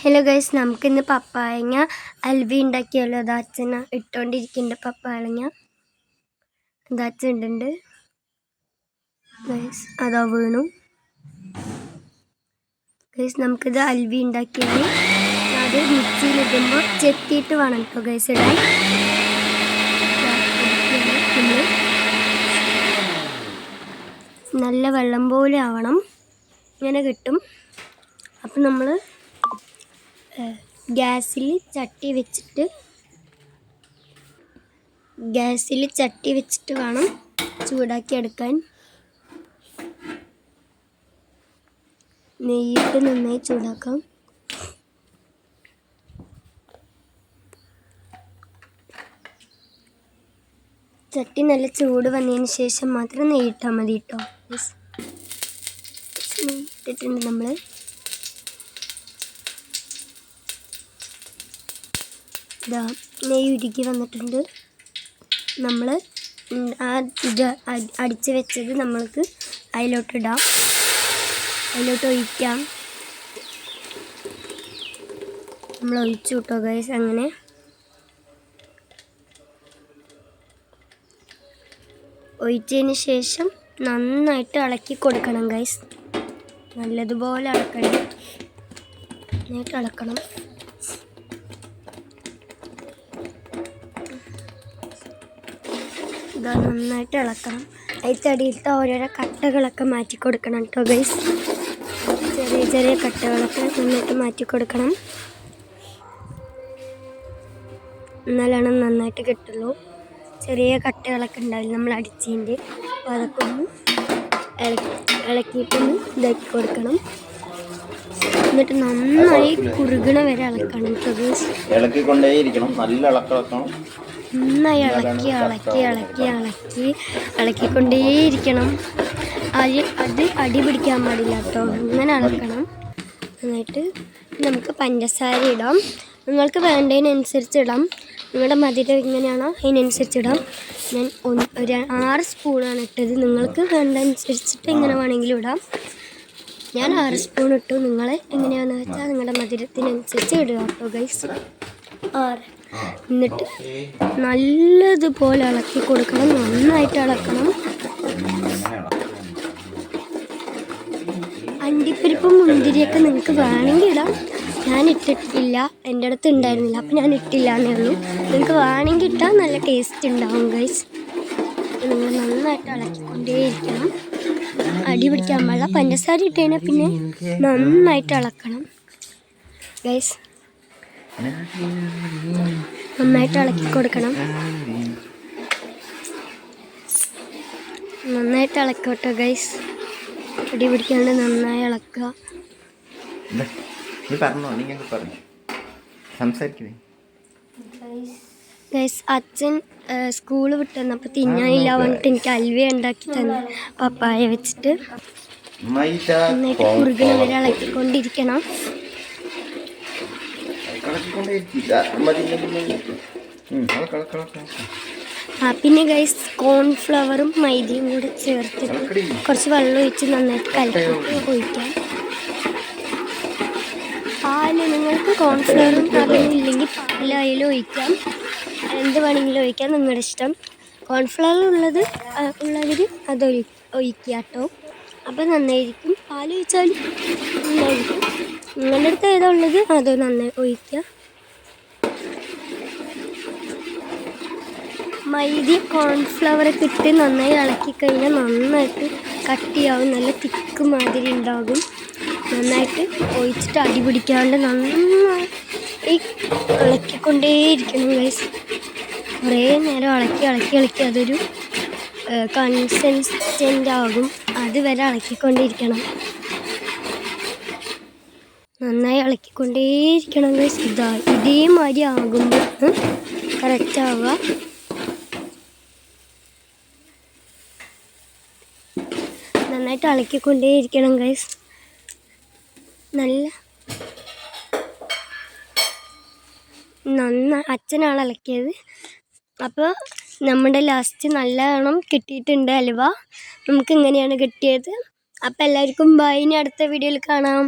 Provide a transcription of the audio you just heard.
Hello guys നമുക്കിന്ന് പപ്പായങ്ങ അൽവി ഉണ്ടാക്കിയല്ലോ അത് അച്ഛൻ ഇട്ടുകൊണ്ടിരിക്കുന്നുണ്ട് പപ്പായങ്ങ. അത് അച്ഛൻ ഇടുന്നുണ്ട് ഗൈസ് അതോ വീണു. ഗൈസ് നമുക്കിത് അൽവി ഉണ്ടാക്കിയാണ്. അത് മിക്സിയിലിടുമ്പോൾ ചെത്തിയിട്ട് വേണം കേട്ടോ ഗൈസ് ഇടാൻ. നല്ല വെള്ളം പോലെ ആവണം. ഇങ്ങനെ കിട്ടും. അപ്പം നമ്മൾ ഗ്യാസിൽ ചട്ടി വെച്ചിട്ട് ഗ്യാസിൽ ചട്ടി വെച്ചിട്ട് വേണം ചൂടാക്കി എടുക്കാൻ. നെയ്യിട്ട് നന്നായി ചൂടാക്കാം. ചട്ടി നല്ല ചൂട് വന്നതിന് ശേഷം മാത്രം നെയ്യിട്ടാൽ മതി കേട്ടോ ഇട്ടിട്ടുണ്ട് നമ്മൾ ഇതാ നെയ്യ് ഉരുക്കി വന്നിട്ടുണ്ട്. നമ്മൾ ആ ഇത് അടിച്ച് വെച്ചത് നമ്മൾക്ക് അതിലോട്ടിടാം അതിലോട്ട് ഒഴിക്കാം. നമ്മൾ ഒഴിച്ചു കിട്ടോ ഗൈസ് അങ്ങനെ. ഒഴിച്ചതിന് ശേഷം നന്നായിട്ട് ഇളക്കി കൊടുക്കണം ഗൈസ് നല്ലതുപോലെ ഇളക്കണം. നന്നായിട്ട് ഇളക്കണം. ഇതാ നന്നായിട്ട് ഇളക്കണം. അതിന്റെ ഓരോരോ കട്ടകളൊക്കെ മാറ്റി കൊടുക്കണം കേട്ടോ ഗൈസ് ചെറിയ ചെറിയ കട്ടകളൊക്കെ നന്നായിട്ട് മാറ്റി കൊടുക്കണം. എന്നാലാണ് നന്നായിട്ട് കിട്ടുള്ളൂ. ചെറിയ കട്ടകളൊക്കെ ഉണ്ടാവില്ല നമ്മൾ അടിച്ചതിന്റെ. അപ്പോൾ അതൊക്കെ ഒന്ന് ഇളക്കി ഇളക്കിയിട്ടൊന്ന് ഇതാക്കി കൊടുക്കണം. എന്നിട്ട് നന്നായി കുറുകണ വരെ ഇളക്കണം ഇളക്കി ഇളക്കിക്കൊണ്ടേയിരിക്കണം നല്ല ഇളക്കണം നന്നായി ഇളക്കി ഇളക്കി ഇളക്കി ഇളക്കി ഇളക്കിക്കൊണ്ടേയിരിക്കണം അത് അത് അടി പിടിക്കാൻ പാടില്ല കേട്ടോ. അങ്ങനെ ഇളക്കണം എന്നിട്ട് നമുക്ക് പഞ്ചസാര ഇടാം. നിങ്ങൾക്ക് വേണ്ടതിനനുസരിച്ച് ഇടാം. നിങ്ങളുടെ മധുരം എങ്ങനെയാണോ അതിനനുസരിച്ച് ഇടാം. ഞാൻ ഒരു ആറ് സ്പൂണാണ് ഇട്ടത്. നിങ്ങൾക്ക് വേണ്ടതനുസരിച്ചിട്ട് എങ്ങനെ വേണമെങ്കിലും ഇടാം. ഞാൻ ആറ് സ്പൂൺ ഇട്ടു. നിങ്ങൾ എങ്ങനെയാണെന്ന് വെച്ചാൽ നിങ്ങളുടെ മധുരത്തിനനുസരിച്ച് ഇടുക കേട്ടോ ഗൈസ് ആറ്. എന്നിട്ട് നല്ലതുപോലെ ഇളക്കി കൊടുക്കണം. നന്നായിട്ട് ഇളക്കണം. അണ്ടിപ്പരിപ്പും മുന്തിരിയൊക്കെ നിങ്ങൾക്ക് വേണമെങ്കിൽ ഇടാം. ഞാൻ ഇട്ടിട്ടില്ല. എന്റെ അടുത്ത് ഉണ്ടായിരുന്നില്ല. അപ്പം ഞാൻ ഇട്ടില്ല എന്നേ ഉള്ളൂ. നിങ്ങൾക്ക് വേണമെങ്കിൽ ഇട്ടാൽ നല്ല ടേസ്റ്റ് ഉണ്ടാവും ഗൈസ് നിങ്ങൾ നന്നായിട്ട് ഇളക്കിക്കൊണ്ടേയിരിക്കണം. അടി പിടിക്കാൻ പാടില്ല. പഞ്ചസാര ഇട്ട് കഴിഞ്ഞാൽ പിന്നെ നന്നായിട്ട് ഇളക്കണം. ഗൈസ് നന്നായിട്ട് ഇളക്കി കൊടുക്കണം. നന്നായിട്ട് ഇളക്കോട്ടോ ഗൈസ് അടി പിടിക്കാണ്ട് നന്നായി ഇളക്കുക. ഗൈസ് അച്ഛൻ സ്കൂൾ വിട്ട് വന്നപ്പോൾ തിന്നാനില്ല പറഞ്ഞിട്ട് എനിക്ക് അൽവ ഉണ്ടാക്കി തന്നു പപ്പായ വെച്ചിട്ട്. എന്നിട്ട് കുറുകിന് വരെ ഇളക്കിക്കൊണ്ടിരിക്കണം. ആ പിന്നെ ഗൈസ് കോൺഫ്ലവറും മൈദയും കൂടി ചേർത്തിട്ട് കുറച്ച് വെള്ളം ഒഴിച്ച് നന്നായിട്ട് കലക്കി ഒഴിക്കാം പാൽ നിങ്ങൾക്ക് കോൺഫ്ലവറും അതൊന്നും ഇല്ലെങ്കിൽ പാലായാലും ഒഴിക്കാം. എന്ത് വേണമെങ്കിലും ഒഴിക്കാം. നിങ്ങളുടെ ഇഷ്ടം കോൺഫ്ലവർ ഉള്ളത് ഉള്ളവർ അത് ഒഴിക്കുക കേട്ടോ. അപ്പോൾ നന്നായിരിക്കും. പാൽ ഒഴിച്ചാലും നന്നായിരിക്കും. നിങ്ങളുടെ അടുത്ത് ഏതാ ഉള്ളത്? അത് നന്നായി ഒഴിക്കുക. മൈദ കോൺഫ്ലവറൊക്കെ ഇട്ട് നന്നായി ഇളക്കി കഴിഞ്ഞാൽ നന്നായിട്ട് കട്ടിയാവും. നല്ല തിക്ക് മാതിരി ഉണ്ടാകും. നന്നായിട്ട് ഒഴിച്ചിട്ട് അടി പിടിക്കാണ്ട് നന്നായി. ഇളക്കിക്കൊണ്ടേയിരിക്കണം ഗൈസ് കുറേ നേരം ഇളക്കി ഇളക്കി ഇളക്കി അതൊരു കൺസിസ്റ്റന്റ് ആകും. അതുവരെ ഇളക്കിക്കൊണ്ടേയിരിക്കണം. നന്നായി ഇളക്കിക്കൊണ്ടേയിരിക്കണം ഗൈസ് ഇതാ ഇതേമാതിരി ആകുമ്പോൾ കറക്റ്റ് ആവുക. നന്നായിട്ട് ഇളക്കിക്കൊണ്ടേയിരിക്കണം ഗൈസ് നല്ല നന്ന അച്ഛനാണ് ഇളക്കിയത് അപ്പോൾ നമ്മുടെ ലാസ്റ്റ് നല്ലവണ്ണം കിട്ടിയിട്ടുണ്ട് അലുവ. നമുക്ക് ഇങ്ങനെയാണ് കിട്ടിയത്. അപ്പോൾ എല്ലാവർക്കും ബൈ ഇനി അടുത്ത വീഡിയോയിൽ കാണാം.